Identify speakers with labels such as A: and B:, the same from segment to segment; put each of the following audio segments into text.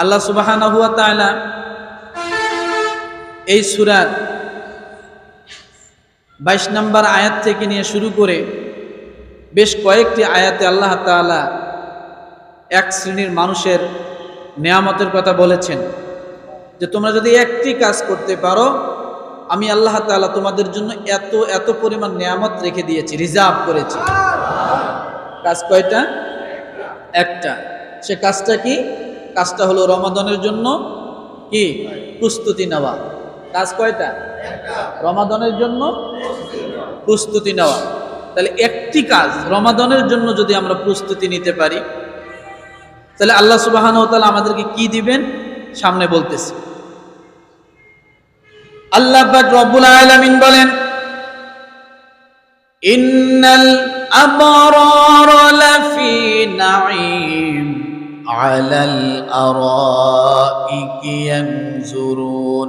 A: আল্লাহ সুবাহানা এই সুরার বাইশ নম্বর আয়াত থেকে নিয়ে শুরু করে বেশ কয়েকটি আয়াতে আল্লাহ তাআলা এক শ্রেণির মানুষের নেয়ামতের কথা বলেছেন যে তোমরা যদি একটি কাজ করতে পারো, আমি আল্লাহ তাআলা তোমাদের জন্য এত এত পরিমাণ নেয়ামত রেখে দিয়েছি, রিজার্ভ করেছি। কাজ কয়টা? একটা। সে কাজটা কি? কাজটা হলো রমাদনের জন্য কি? প্রস্তুতি নেওয়া। কাজ কয়টা? রমাদনের জন্য প্রস্তুতি নেওয়া। তাহলে একটি কাজ রমাদনের জন্য যদি আমরা প্রস্তুতি নিতে পারি, তাহলে আল্লাহ সুবাহান তাআলা আমাদেরকে কি দিবেন? সামনে বলতেছি। আল্লাহ রব্বুল আলামিন বলেন, ইন্নাল আবরার লাফি নাঈম। আলাল আরাইকি ইয়ানজুরুন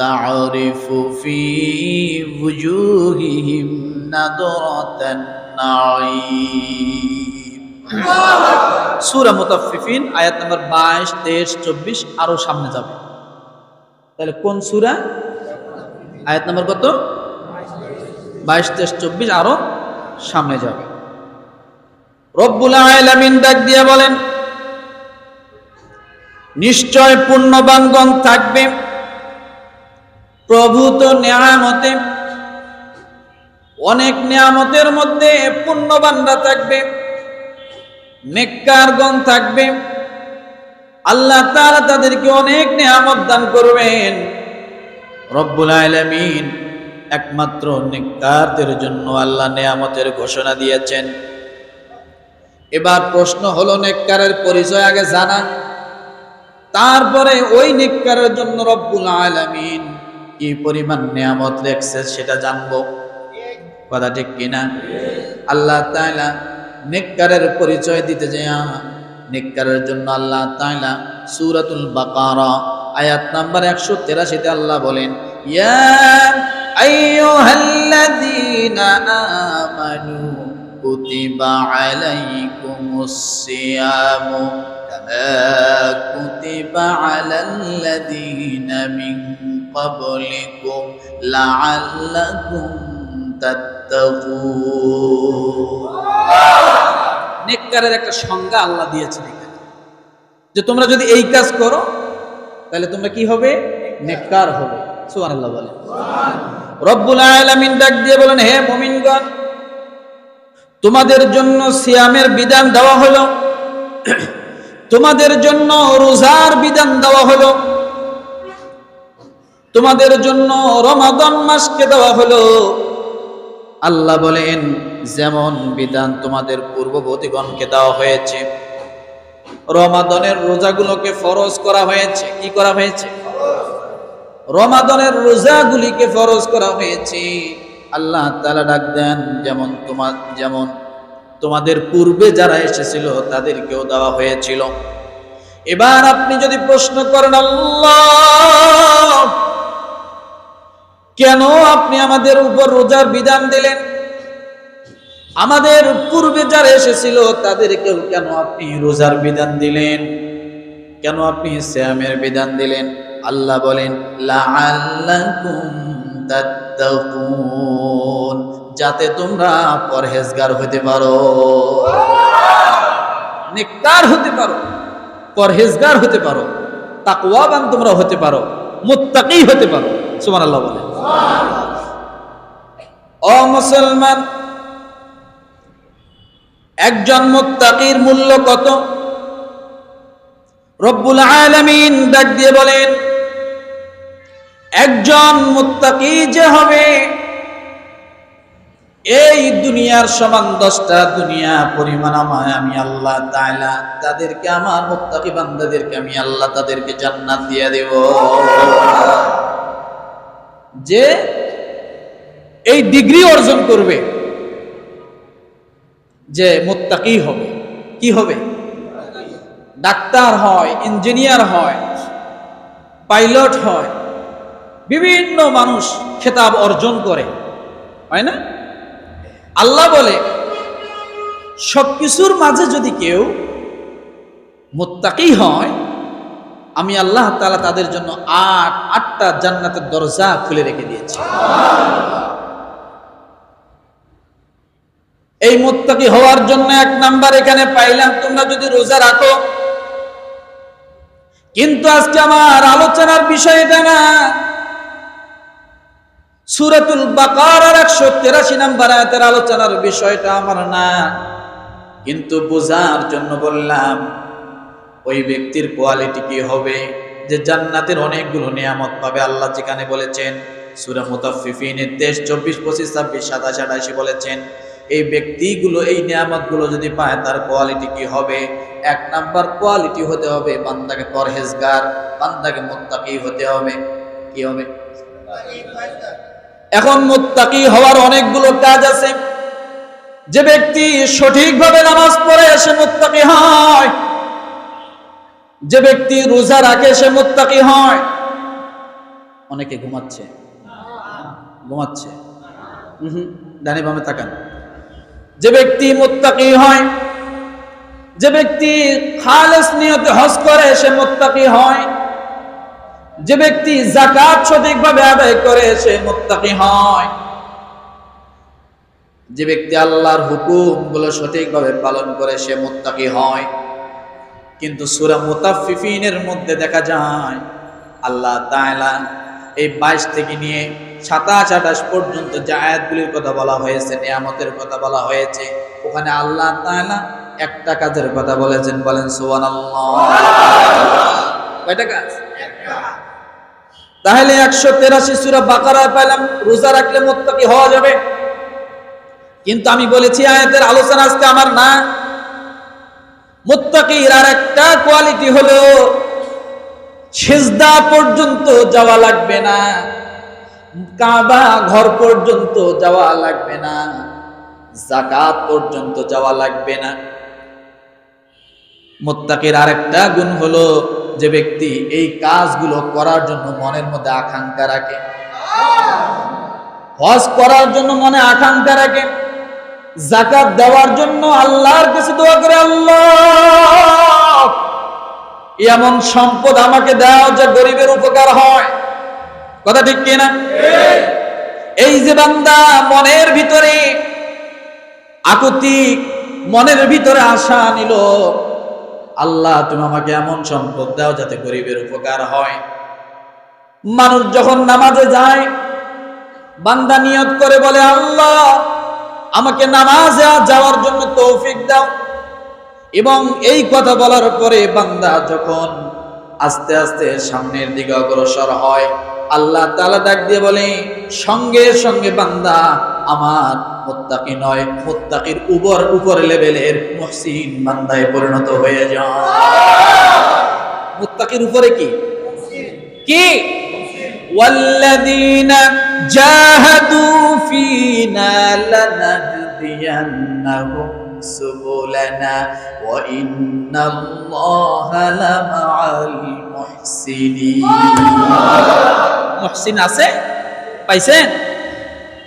A: তা'রিফু ফি wujuhihim নাদরাতান নাঈম সূরা মুতাফফিফিন আয়াত নম্বর 22 23 24 আরও সামনে যাবে তাহলে কোন সূরা আয়াত নম্বর কত বাইশ তেইশ চব্বিশ আরও সামনে যাবে রব্বুল আলামিন ডাক দিয়ে বলেন নিশ্চয় পুণ্যবানগণ থাকবে। প্রভু তো নেয়ামতে। অনেক নেয়ামতের মধ্যে পুণ্যবানরা থাকবে। নেককারগণ থাকবে। আল্লাহ তারা তাদেরকে অনেক নেয়ামত দান করবেন। রব্বুল আলামিন একমাত্র নেককারদের জন্য আল্লাহ নেয়ামতের ঘোষণা দিয়েছেন। এবার প্রশ্ন হলো, নেককারের পরিচয় আগে জানা। তারপরে ওই নেককারের জন্য রব্বুল আলামিন কি পরিমাণ নেয়ামত রেখেছে সেটা জানব। কথা ঠিক কিনা? আল্লাহ তাইলা নেককারের পরিচয় দিতে যায় নেককারের জন্য আল্লাহ তাআলা সূরাতুল বাকারা আয়াত নাম্বার 183 তে আল্লাহ বলেন, ইয়া কামা কুতিবা আলাল্লাযীনা মিন ক্বাবলিকুম লাআল্লাকুম তাত্তাকুন নেককারের একটা সংজ্ঞা আল্লাহ দিয়েছেন এখানে। যে তোমরা যদি এই কাজ করো তাহলে তোমরা কি হবে? নেককার হবে। সুবহানাল্লাহ বলে রব্বুল আলামিন ডাক দিয়ে বলেন হে মুমিনগণ তোমাদের জন্য সিয়ামের বিধান দেওয়া হলো। তোমাদের জন্য রোজার বিধান দেওয়া হলো। তোমাদের জন্য রমাদন মাসকে দেওয়া হলো। আল্লাহ বলেন, যেমন বিধান তোমাদের পূর্ববর্তীগণকে দেওয়া হয়েছে, রমাদনের রোজাগুলোকে ফরজ করা হয়েছে। কি করা হয়েছে? রমাদনের রোজাগুলিকে ফরজ করা হয়েছে। আল্লাহ তালা ডাক দেন, যেমন তোমার, যেমন তোমাদের পূর্বে যারা এসেছিল তাদেরকেও দেওয়া হয়েছিল। এবার আপনি যদি প্রশ্ন করেন, আল্লাহ, কেন আপনি আমাদের উপর রোজার বিধান দিলেন? আমাদের পূর্বে যারা এসেছিল তাদেরকেও কেন আপনি রোজার বিধান দিলেন? কেন আপনি শ্যামের বিধান দিলেন? আল্লাহ বলেন তাত্তাকুন। যাতে তোমরা পরহেজগার হতে পারো। নেককার হতে পারো, পরহেজগার হতে পারো, তাকওয়াবান তোমরা হতে পারো, মুত্তাকি হতে পারো। সুবহানাল্লাহ বলে ও মুসলমান, একজন মুত্তাকির মূল্য কত? রব্বুল আলামিন ডাক দিয়ে বলেন, একজন মুত্তাকি যে হবে এই দুনিয়ার সমান দশটা দুনিয়া পরিমাণ আমায় আমি আল্লাহ তাআলা, তাদেরকে আমার মুত্তাকি বান্দাদেরকে আমি আল্লাহ তাদেরকে জান্নাত দিয়ে দেব। যে এই ডিগ্রি অর্জন করবে, যে মোত্তাকি হবে, কি হবে? ডাক্তার হয়, ইঞ্জিনিয়ার হয়, পাইলট হয়, বিভিন্ন মানুষ খেতাব অর্জন করে, হয় না? আল্লাহ বলে, সবকিছুর মাঝে যদি কেউ মোত্তাকি হয়, আমি আল্লাহ তালা তাদের জন্য আট, আটটা জান্নাতের দরজা খুলে রেখে দিয়েছি। এই মোত্তাকি হওয়ার জন্য এক নাম্বার এখানে পাইলাম, তোমরা যদি রোজা রাখো। কিন্তু আজকে আমার আলোচনার বিষয় এটা না সুরাতুল বাকারার একশো তেরাশি নাম্বার আয়াতের আলোচনার বিষয়টা আমার না। কিন্তু বোঝার জন্য বললাম, ওই ব্যক্তির কোয়ালিটি কি হবে? যে জান্নাতের অনেকগুলো নিয়ামত পাবে আল্লাহ যেখানে বলেছেন, সুরা মুতাফিফিনের তেইশ চব্বিশ, পঁচিশ, ছাব্বিশ, সাতাশ, আঠাশি বলেছেন, এই ব্যক্তিগুলো, এই নিয়ামতগুলো যদি পায়, তার কোয়ালিটি কি হবে? এক নাম্বার কোয়ালিটি হতে হবে বান্দাকে পরহেজগার, বান্দাকে মোত্তাকি হতে হবে। কি হবে? এখন মোত্তাকি হওয়ার অনেকগুলো কাজ আছে। যে ব্যক্তি সঠিকভাবে নামাজ পড়ে সে মোত্তাকি হয়। যে ব্যক্তি রোজা রাখে সে মোত্তাকি হয়। অনেকে ঘুমাচ্ছে। ঘুমাচ্ছে। ডানি বামে তাকান। যে ব্যক্তি মোত্তাকি হয়, যে ব্যক্তি খালেস নিয়তে হজ করে সে মোত্তাকি হয়। যে ব্যক্তি জাকাত সঠিকভাবে আদায় করে, সে মোত্তাকি হয়। যে ব্যক্তি আল্লাহর হুকুম হুকুমগুলো সঠিকভাবে পালন করে, সে মোত্তাকি হয়। কিন্তু সুরা মুতাফিফিনের মধ্যে দেখা যায়, আল্লাহ তাআলা এই বাইশ থেকে নিয়ে সাতাশ, আঠাশ পর্যন্ত যে আয়াতগুলির কথা বলা হয়েছে, নিয়ামতের কথা বলা হয়েছে, ওখানে আল্লাহ তাআলা একটা কাজের কথা বলেছেন, বলেন সুবহানাল্লাহ। কয়টা কাজ? তাহলে একশো তেরাশি সুরা বাকারায় পাইলাম, রোজা রাখলে মোত্তাকি হওয়া যাবে। কিন্তু আমি বলেছি, আয়াতের আলোচনা আজকে আমার না। মুত্তাকির আর একটা কোয়ালিটি হলো সেজদা পর্যন্ত যাওয়া লাগবে না। কাবা ঘর পর্যন্ত যাওয়া লাগবে না। জাকাত পর্যন্ত যাওয়া লাগবে না। মোত্তাকির আরেকটা গুণ হলো যে ব্যক্তি এই কাজগুলো করার জন্য মনের মধ্যে আকাঙ্ক্ষা রাখে। হজ করার জন্য মনে আকাঙ্ক্ষা রাখে। জাকাত দেওয়ার জন্য আল্লাহর কাছে দোয়া করে, আল্লাহ, এমন সম্পদ আমাকে দাও যা গরিবের উপকার হয়। কথা ঠিক কিনা? এই যে বান্দা মনের ভিতরে আকুতি, মনের ভিতরে আশা নিল আল্লাহ, তুমি আমাকে এমন সম্পদ দাও যাতে গরিবের উপকার হয়। মানুষ যখন নামাজে যায়, বান্দা নিয়ত করে বলে, আল্লাহ, আমাকে নামাজে যাওয়ার জন্য তৌফিক দাও। এবং এই কথা বলার পরে বান্দা যখন আস্তে আস্তে সামনের দিকে অগ্রসর হয়, আল্লাহ তালা ডাক দিয়ে বলে, সঙ্গে সঙ্গে বান্দা আমার মোত্তাকি নয় মোত্তাকির উপর উপর লেভেলের মহসিন বান্দায় পরিণত হয়ে যায় মোত্তাকির উপরে কি কি والذين جاهدوا فينا لنهدينهم سبلنا وإن الله لمع المحسنين মুহসিন আছে পাইছেন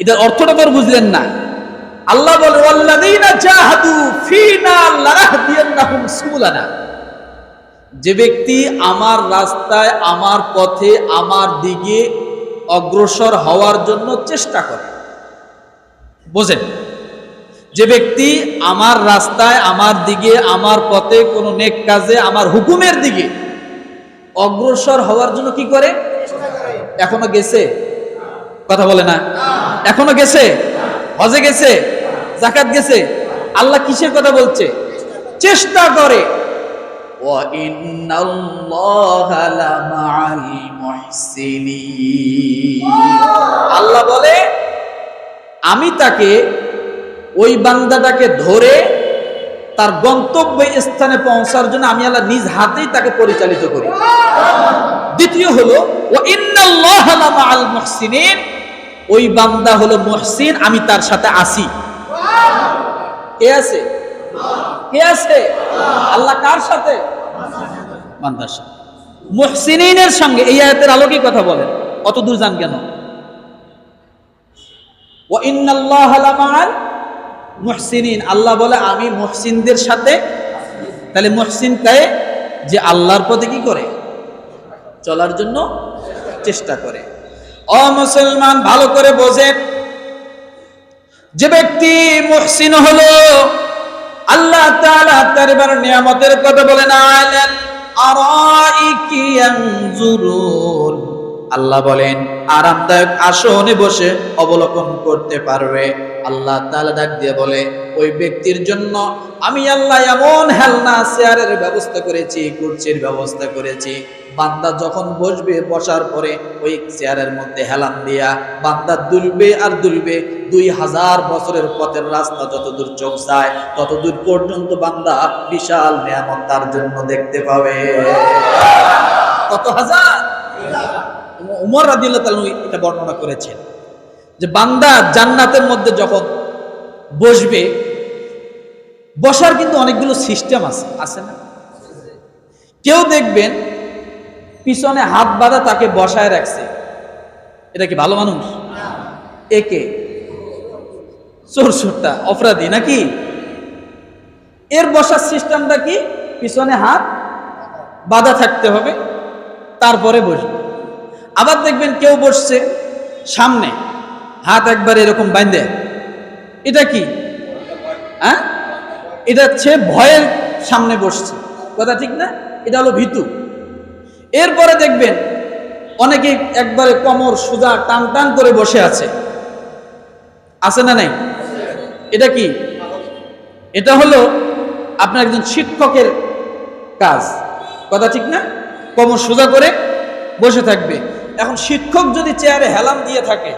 A: এটার অর্থটা তোর বুঝলেন না আল্লাহ বলে যে ব্যক্তি আমার রাস্তায়, আমার পথে, আমার দিকে অগ্রসর হওয়ার জন্য চেষ্টা করে। বোঝেন? যে ব্যক্তি আমার রাস্তায়, আমার দিকে, আমার পথে, কোনো নেক কাজে, আমার হুকুমের দিকে অগ্রসর হওয়ার জন্য কি করে? এখনও গেছে? কথা বলে না? এখনও গেছে? হজে গেছে? জাকাত গেছে। আল্লাহ কিসের কথা বলছে? চেষ্টা করে। আল্লাহ বলে আমি তাকে ওই বান্দাটাকে ধরে তার গন্তব্য স্থানে পৌঁছার জন্য আমি আল্লাহ নিজ হাতেই তাকে পরিচালিত করি। দ্বিতীয় হলো ও আল ওই বান্দা হলো মহসিন আমি তার সাথে আসি। কে আছে? কে আছে? আল্লাহ কার সাথে? সঙ্গে এই আয়াতের কথা বলেন অত দূর যান কেন? আল্লাহ বলে, আমি মুহসিনদের সাথে তাহলে মুহসিন কায়ে যে আল্লাহর পথে কি করে? চলার জন্য চেষ্টা করে। অ মুসলমান, ভালো করে বোঝে যে ব্যক্তি মুহসিন হলো, আল্লাহ তাআলা তার এবার নিয়ামতের কথা বলে না আলেন আরাইকি ইয়ানজুরুন। আল্লাহ বলেন, আরামদায়ক আসনে বসে অবলোকন করতে পারবে। আল্লাহ তাআলা ডাক দিয়ে বলে, ওই ব্যক্তির জন্য আমি আল্লাহ এমন হেলনা, চেয়ারের ব্যবস্থা করেছি কুর্চির ব্যবস্থা করেছি। বান্দা যখন বসবে, বসার পরে ওই চেয়ারের মধ্যে হেলান দিয়া বান্দা দুলবে আর দুলবে, দুই হাজার বছরের পথের রাস্তা যতদূর চোখ যায়, ততদূর পর্যন্ত বান্দা বিশাল নিয়ামত তার জন্য দেখতে পাবে। কত হাজার? উমর রাদিল্লাহ এটা বর্ণনা করেছেন যে বান্দা জান্নাতের মধ্যে যখন বসবে বসার কিন্তু অনেকগুলো সিস্টেম আছে আছে না? কেউ দেখবেন পিছনে হাত বাঁধা তাকে বসায় রাখছে। এটা কি ভালো মানুষ? একে। চোর চোরটা অপরাধী নাকি? এর বসার সিস্টেমটা কি? পিছনে হাত বাঁধা থাকতে হবে তারপরে বসবে। আবার দেখবেন কেউ বসছে সামনে, হাত একবার এরকম বাঁধে এটা কি? হ্যাঁ? এটা হচ্ছে ভয়ের সামনে বসছে। কথা ঠিক না? এটা হলো ভীতু। এরপরে দেখবেন অনেকে একবারে কমর, সোজা টান টান করে বসে আছে। আছে না নাই? এটা কি? এটা হলো আপনার একজন শিক্ষকের কাজ। কথা ঠিক না? কমর, সোজা করে বসে থাকবে। এখন শিক্ষক যদি চেয়ারে হেলাম দিয়ে থাকে,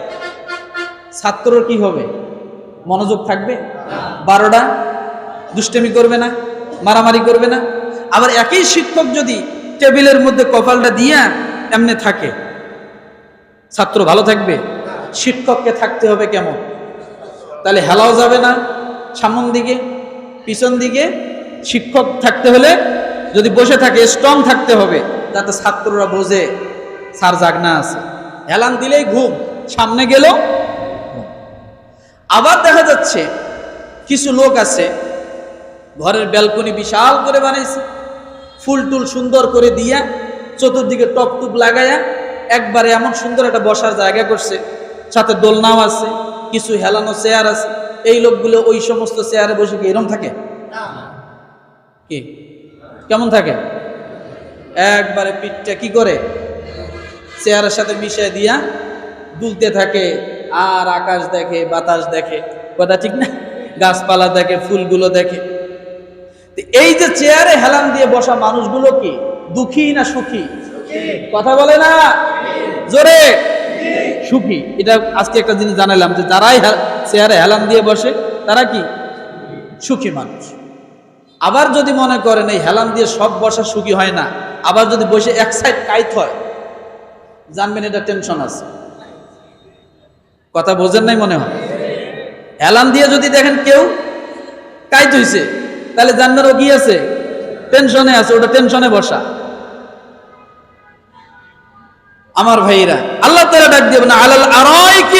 A: ছাত্রর কি হবে? মনোযোগ থাকবে? বারোটা? দুষ্টেমি করবে না? মারামারি করবে না? আবার একই শিক্ষক যদি টেবিলের মধ্যে কপালটা দিয়া এমনি থাকে, ছাত্র ভালো থাকবে? শিক্ষককে থাকতে হবে কেমন? তাহলে হেলাও যাবে না সামন দিকে, পিছন দিকে। শিক্ষক থাকতে হলে যদি বসে থাকে স্ট্রং থাকতে হবে, যাতে ছাত্ররা বোঝে স্যার জাগনা আছে। হেলান দিলেই ঘুম সামনে ঘুম। আবার দেখা যাচ্ছে কিছু লোক আছে ঘরের ব্যালকনি বিশাল করে বানাইছে। ফুল টুল সুন্দর করে দিয়া চতুর্দিকে টপ টুপ লাগায়া একবারে এমন সুন্দর একটা বসার জায়গা করছে সাথে দোলনাও আছে কিছু হেলানো চেয়ার আছে। এই লোকগুলো ওই সমস্ত চেয়ারে বসে কি এরম থাকে? কি? কেমন থাকে? একবারে পিঠটা কি করে? চেয়ারের সাথে মিশিয়ে দিয়া দুলতে থাকে, আর আকাশ দেখে, বাতাস দেখে। কথা ঠিক না? গাছপালা দেখে, ফুলগুলো দেখে। এই যে চেয়ারে হেলান দিয়ে বসা মানুষগুলো কি? দুঃখী না সুখী? কথা বলে না? জোরে? সুখী। এটা আজকে একটা জিনিস জানালাম যে যারাই চেয়ারে হেলান দিয়ে বসে, তারা কি? সুখী মানুষ। আবার যদি মনে করেন এই হেলান দিয়ে সব বসা সুখী হয় না, আবার যদি বসে এক সাইড কাইত হয় জানবেন এটা টেনশন আছে। কথা বোঝেন নাই মনে হয়? হেলান দিয়ে যদি দেখেন কেউ কাইত হইছে, তাহলে জানবেন ও কি আছে? টেনশনে আছে, ওটা টেনশনে বসা। আমার ভাইরা আল্লাহ তাআলা ডাক দিবেন আলাল আরাই কি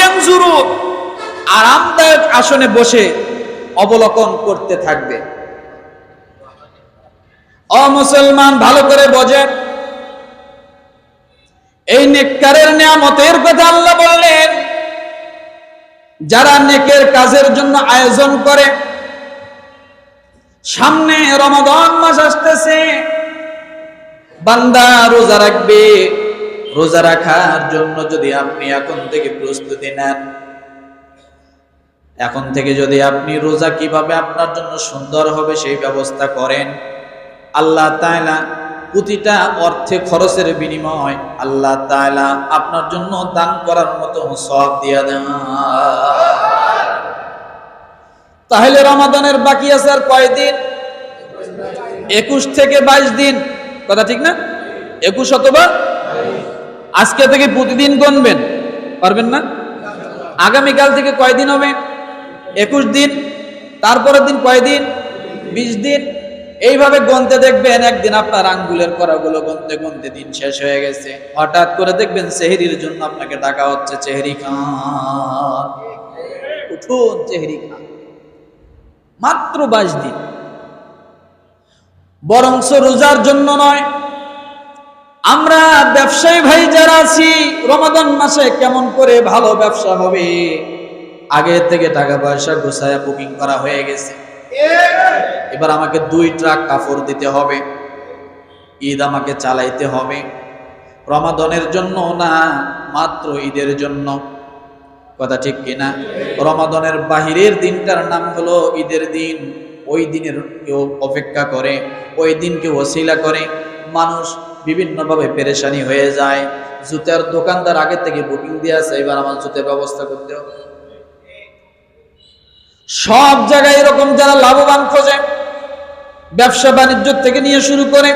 A: আরামদায়ক আসনে বসে অবলোকন করতে থাকবে। অমুসলমান ভালো করে বোঝেন। এই নেককারের নিয়ামতের কথা আল্লাহ বললেন, যারা নেকের কাজের জন্য আয়োজন করে, সামনে রমাদান মাস আসতেছে, বান্দা রোজা রাখবে, রোজা রাখার জন্য যদি আপনি এখন থেকে প্রস্তুতি নেন, এখন থেকে যদি আপনি রোজা কীভাবে আপনার জন্য সুন্দর হবে সেই ব্যবস্থা করেন, আল্লাহ তাআলা প্রতিটা অর্থে খরচের বিনিময় আল্লাহ তাআলা আপনার জন্য দান করার মতো সব দিয়ে দেন। তাহলে রমাদানের বাকি আছে আর কয়দিন একুশ থেকে বাইশ দিন। কথা ঠিক না? একুশ অথবা আজকে থেকে প্রতিদিন গণবেন পারবেন না? আগামীকাল থেকে কয়দিন হবে? একুশ দিন। তারপরের দিন কয়দিন বিশ দিন। এইভাবে গনতে দেখবেন, একদিন আপনার আঙ্গুলের করাগুলো গনতে গনতে দিন শেষ হয়ে গেছে। হঠাৎ করে দেখবেন চেহারির জন্য আপনাকে ডাকা হচ্ছে চেহারি খান। উঠুন, চেহারি খান। মাত্র বাইশ দিন। বরংস রোজার জন্য নয়। আমরা ব্যবসায়ী ভাই যারা আছি, রমাদান মাসে কেমন করে ভালো ব্যবসা হবে? আগে থেকে টাকা পয়সা গোছায়া বুকিং করা হয়ে গেছে। এবার আমাকে দুই ট্রাক কাপড় দিতে হবে। ঈদ আমাকে চালাইতে হবে। রমাদনের জন্য না, মাত্র ঈদের জন্য? কথা ঠিক কিনা? রমাদনের বাহিরের দিনটার নাম হলো ঈদের দিন। ওই দিনের কেউ অপেক্ষা করে, ওই দিনকে ওসিলা করে। মানুষ বিভিন্নভাবে পেরেশানি হয়ে যায়। জুতার দোকানদার আগে থেকে বুকিং দিয়ে আছে, এবার আমার জুতের ব্যবস্থা করতে হবে। সব জায়গায় এরকম যারা লাভবান খোঁজে, ব্যবসা বাণিজ্য থেকে নিয়ে শুরু করে,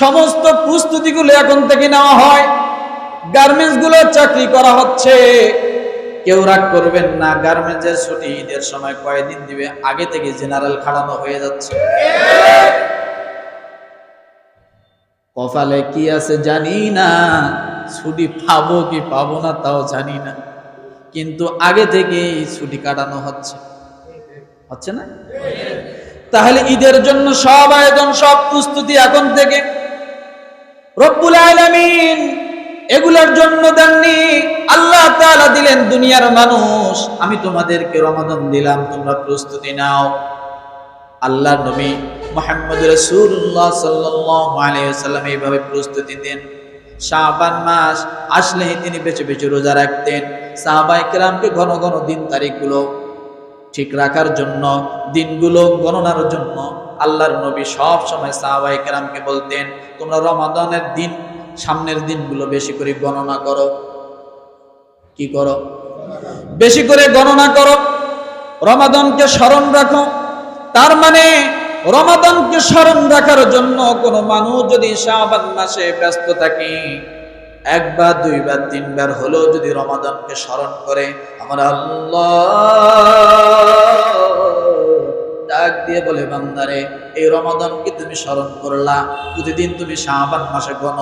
A: সমস্ত প্রস্তুতিগুলো এখন থেকে নেওয়া হয় গার্মেন্টসগুলো চাকরি করা হচ্ছে। কেউ রাগ করবেন না গার্মেন্টসের ছুটি ঈদের সময় কয়দিন দিবে, আগে থেকে জেনারেল খাড়ানো হয়ে যাচ্ছে। কপালে কি আছে জানি না, ছুটি পাবো কি পাবো না তাও জানি না। কিন্তু আগে থেকেই ছুটি কাটানো হচ্ছে। হচ্ছে না? তাহলে ঈদের জন্য সব আয়োজন, সব প্রস্তুতি এখন থেকে। রব্বুল আলামিন এগুলোর জন্য দেননি। আল্লাহ তাআলা দিলেন, দুনিয়ার মানুষ, আমি তোমাদেরকে রমাদান দিলাম, তোমরা প্রস্তুতি নাও। আল্লাহ নবী মোহাম্মদ রাসূলুল্লাহ সাল্লাল্লাহু আলাইহি ওয়াসাল্লাম এইভাবে প্রস্তুতি দেন। শাবান মাস আসলেই তিনি বেঁচে বেঁচে রোজা রাখতেন। সাহাবায়ে কেরামকে ঘন ঘন দিন তারিখগুলো ঠিক রাখার জন্য, দিনগুলো গণনার জন্য আল্লাহর নবী সব সময় সাহাবাই কেরামকে বলতেন, তোমরা রমাদানের দিন, সামনের দিনগুলো বেশি করে গণনা করো। কি করো? বেশি করে গণনা করো। রমাদানকে স্মরণ রাখো। তার মানে রমাদানকে স্মরণ রাখার জন্য কোনো মানুষ যদি শাবান মাসে ব্যস্ত থাকে একবার, দুইবার, তিনবার হলেও যদি রমাদানকে স্মরণ করে, আমার ডাক দিয়ে বলে, বান্দারে, এই রমাদানকে তুমি স্মরণ করলা? প্রতিদিন তুমি শাহবান মাসে গণ,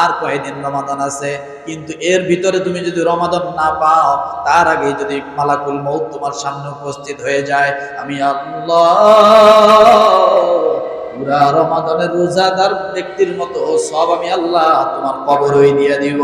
A: আর কয়েকদিন রমাদান আছে। কিন্তু এর ভিতরে তুমি যদি রমাদান না পাও, তার আগে যদি মালাকুল মৌত তোমার সামনে উপস্থিত হয়ে যায়, আমি আল্লাহ পুরা রমাদানের রোজাদার ব্যক্তির মতো সব আমি আল্লাহ তোমার কবরই দিয়ে দিব।